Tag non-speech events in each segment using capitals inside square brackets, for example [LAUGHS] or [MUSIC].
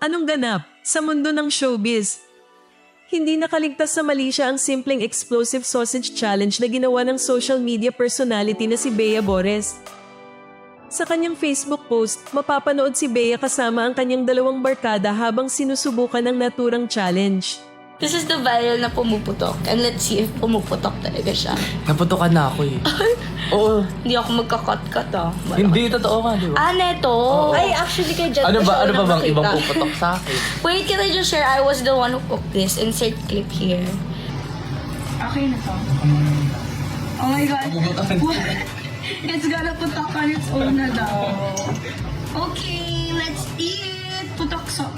Anong ganap sa mundo ng showbiz? Hindi nakaligtas sa mali siya ang simpleng explosive sausage challenge na ginawa ng social media personality na si Bea Bores. Sa kanyang Facebook post, mapapanood si Bea kasama ang kanyang dalawang barkada habang sinusubukan ang naturang challenge. This is the viral na pumuputok. And let's see if pumuputok talaga siya. Naputukan na ako eh. [LAUGHS] Oo. Hindi ako magka-cut-cut ah. Wala. Hindi, totoo ka, di ba? Ah, neto. Oo. Ay, actually kay Jet Ano ko ba, ano ba unang bang nakita. ibang puputok sa akin? [LAUGHS] Wait, can I just share? I was the one who cooked this. Insert clip here. Okay na to. Oh my God. [LAUGHS] it's gonna putok on its own na daw. Okay, let's eat. Putok sa...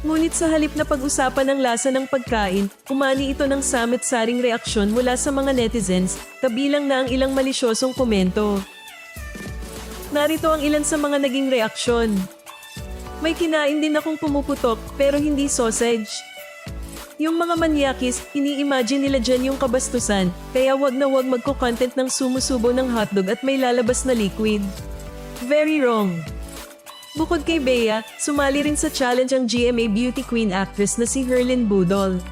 Ngunit sa halip na pag-usapan ng lasa ng pagkain, umani ito ng samit-saring reaksyon mula sa mga netizens, kabilang na ang ilang malisyosong komento. Narito ang ilan sa mga naging reaksyon. May kinain din akong pumuputok pero hindi sausage. Yung mga manyakis, ini-imagine nila dyan yung kabastusan, kaya wag na wag magko-content ng sumusubo ng hotdog at may lalabas na liquid. Very wrong. Bukod kay Bea, sumali rin sa challenge ang GMA beauty queen actress na si Herlin Budol.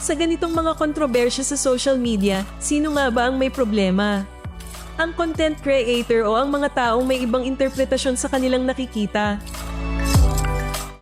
Sa ganitong mga kontrobersya sa social media, sino nga ba ang may problema? Ang content creator o ang mga taong may ibang interpretasyon sa kanilang nakikita?